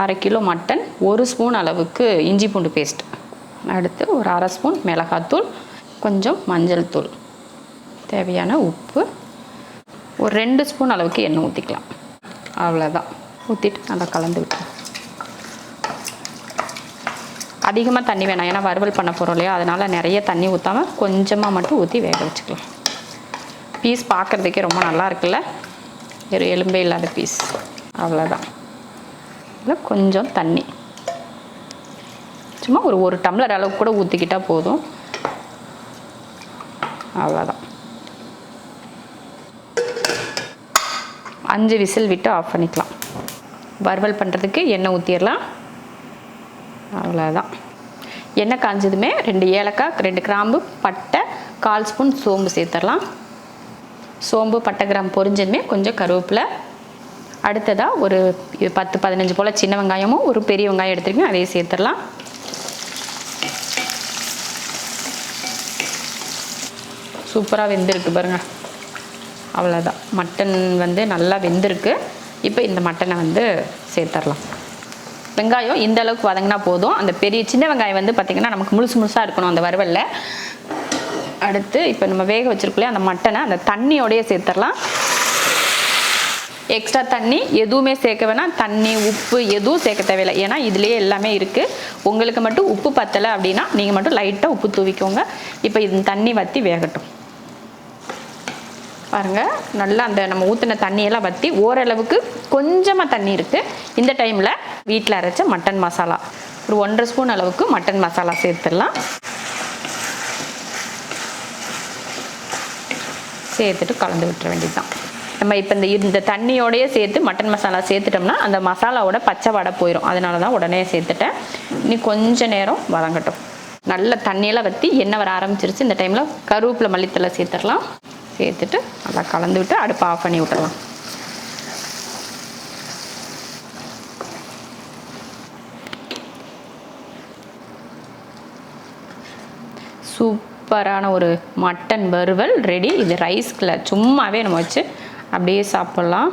அரை kilo mutton ஒரு spoon அளவுக்கு இஞ்சி பூண்டு பேஸ்ட் அடுத்து ஒரு அரை ஸ்பூன் மிளகாத்தூள் கொஞ்சம் மஞ்சள் தூள். தேவையான உப்பு. ஒரு ரெண்டு ஸ்பூன் அளவுக்கு எண்ணெய் ஊற்றிக்கலாம் அவ்வளோதான் ஊற்றிட்டு நல்லா கலந்து விட்டுருவோம் அதிகமாக தண்ணி வேணாம். ஏன்னா வறுவல் பண்ண போகிறோம் இல்லையா? அதனால் நிறைய தண்ணி ஊற்றாமல் கொஞ்சமாக மட்டும் ஊற்றி வேக வச்சுக்கலாம். பீஸ் பார்க்குறதுக்கே ரொம்ப நல்லா இருக்குல்ல? எலும்பே இல்லாத பீஸ் அவ்வளோதான் இதில் கொஞ்சம் தண்ணி. சும்மா ஒரு ஒரு டம்ளர் அளவுக்கு கூட ஊற்றிக்கிட்டால் போதும். அவ்வளோதான் அஞ்சு விசில் விட்டு ஆஃப் பண்ணிக்கலாம். வறுவல் பண்ணுறதுக்கு எண்ணெய் ஊற்றிடலாம் அவ்வளோதான் எண்ணெய் காஞ்சதுமே ரெண்டு ஏலக்காய் ரெண்டு கிராம்பு பட்டை கால் ஸ்பூன் சோம்பு சேர்த்துடலாம். சோம்பு பட்டை கிராம்பு பொரிஞ்சதுமே கொஞ்சம் கருவேப்பிலை அடுத்ததாக ஒரு பத்து பதினஞ்சு போல் சின்ன வெங்காயமும் ஒரு பெரிய வெங்காயம் எடுத்துருக்கீங்க அதையும் சேர்த்துடலாம். சூப்பராக வெந்திருக்கு பாருங்க. அவ்வளோதான் மட்டன் வந்து நல்லா வெந்திருக்கு. இப்போ இந்த மட்டனை வந்து சேர்த்துடலாம். வெங்காயம் இந்த அளவுக்கு வதங்கினா போதும். அந்த பெரிய சின்ன வெங்காயம் வந்து பார்த்திங்கன்னா நமக்கு முழுசு முழுசாக இருக்கணும் அந்த வறுவலில். அடுத்து இப்போ நம்ம வேக வச்சிருக்கலையே அந்த மட்டனை அந்த தண்ணியோடையே சேர்த்துடலாம். எக்ஸ்ட்ரா தண்ணி எதுவுமே சேர்க்க வேணாம். தண்ணி உப்பு எதுவும் சேர்க்க தேவையில்லை. ஏன்னா இதுலேயே எல்லாமே இருக்குது உங்களுக்கு மட்டும் உப்பு பத்தலை அப்படின்னா நீங்கள் மட்டும் லைட்டாக உப்பு தூவிக்கோங்க. இப்போ இது தண்ணி வற்றி வேகட்டும். பாருங்கள் நல்லா அந்த நம்ம ஊற்றின தண்ணியெல்லாம் வற்றி ஓரளவுக்கு கொஞ்சமாக தண்ணி இருக்குது இந்த டைமில் வீட்டில் அரைச்ச மட்டன் மசாலா. ஒரு ஒன்றரை ஸ்பூன் அளவுக்கு மட்டன் மசாலா சேர்த்துடலாம். சேர்த்துட்டு கலந்து விட்டுற வேண்டியதுதான். நம்ம இப்போ இந்த இந்த தண்ணியோடையே சேர்த்து மட்டன் மசாலா சேர்த்துட்டோம்னா அந்த மசாலாவோட பச்சை வடை போயிடும் அதனால தான் உடனே சேர்த்துட்டேன். இனி கொஞ்ச நேரம் வதங்கட்டும். நல்ல தண்ணியெல்லாம் வற்றி எண்ணெய் வர ஆரம்பிச்சிருச்சு. இந்த டைமில் கருவேப்பிலை மல்லித்தலை சேர்த்துடலாம். சேர்த்துட்டு நல்லா கலந்து விட்டு அடுப்பை ஆஃப் பண்ணி விட்டுடலாம். சூப்பரான ஒரு மட்டன் வறுவல் ரெடி. இது ரைஸ்கில் சும்மாவே நம்ம வச்சு அப்படியே சாப்பிட்லாம்.